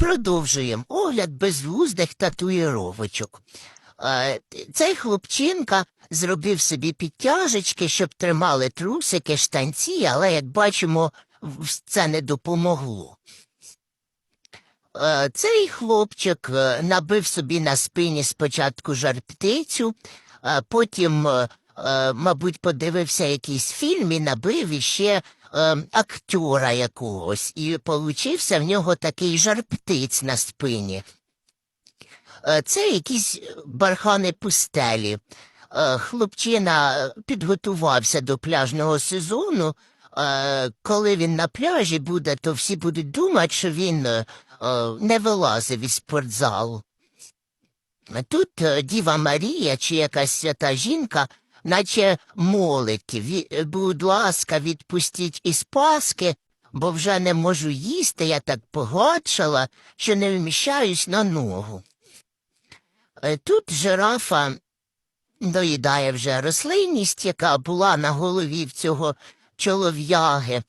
Продовжуємо огляд безглуздих татуїровочок. Е, Цей хлопчинка зробив собі підтяжечки, щоб тримали трусики, штанці, але, як бачимо, це не допомогло. Е, Цей хлопчик е, набив собі на спині спочатку жар-птицю, потім, мабуть, подивився якийсь фільм і набив іще е, актора якогось, і получився в нього такий жар-птиць на спині. Е, Це якісь бархани пустелі. Е, Хлопчина підготувався до пляжного сезону. Е, Коли він на пляжі буде, то всі будуть думати, що він е, не вилазив із спортзалу. Тут е, Діва Марія чи якась свята жінка, наче молить, «Ві- будь ласка, відпустіть із Паски, бо вже не можу їсти, я так погладшала, що не вміщаюсь на ногу. Е, Тут жирафа доїдає вже рослинність, яка була на голові в цього чолов'яги.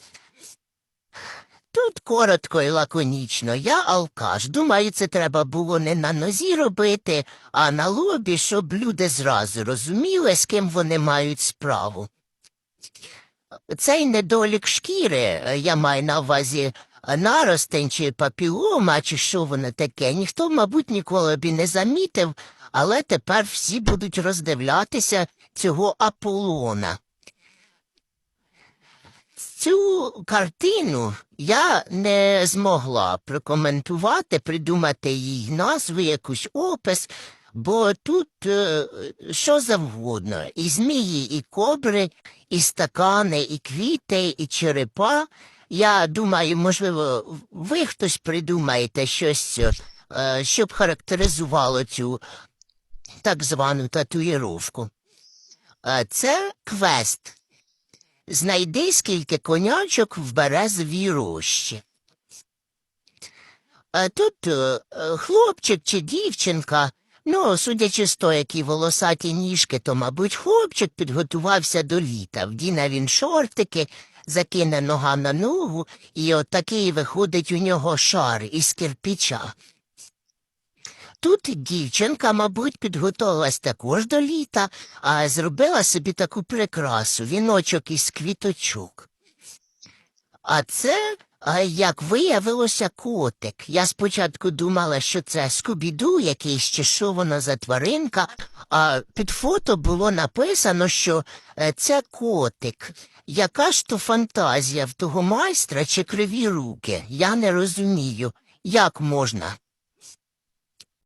Тут коротко і лаконічно. Я алкаш. Думаю, це треба було не на нозі робити, а на лобі, щоб люди зразу розуміли, з ким вони мають справу. Цей недолік шкіри, я маю на увазі наростень чи папілома, чи що воно таке, ніхто, мабуть, ніколи б і не замітив, але тепер всі будуть роздивлятися цього Аполлона. Цю картину я не змогла прокоментувати, придумати їй назву, якусь опис, бо тут е, що завгодно. І змії, і кобри, і стакани, і квіти, і черепа. Я думаю, можливо, ви хтось придумаєте щось, е, щоб характеризувало цю так звану татуїровку. Е, Це квест. Знайди скільки конячок в березовій рощі. А тут е, е, хлопчик чи дівчинка, ну, судячи з того, які волосаті ніжки, то, мабуть, хлопчик підготувався до літа. Вдіне він шортики, закине нога на ногу, і отакий виходить у нього шар із кирпича. Тут дівчинка, мабуть, підготувалась також до літа, а зробила собі таку прикрасу, віночок із квіточок. А це, як виявилося, котик. Я спочатку думала, що це скубіду якийсь чи що за тваринка, а під фото було написано, що е, це котик. Яка ж то фантазія в того майстра чи криві руки? Я не розумію, як можна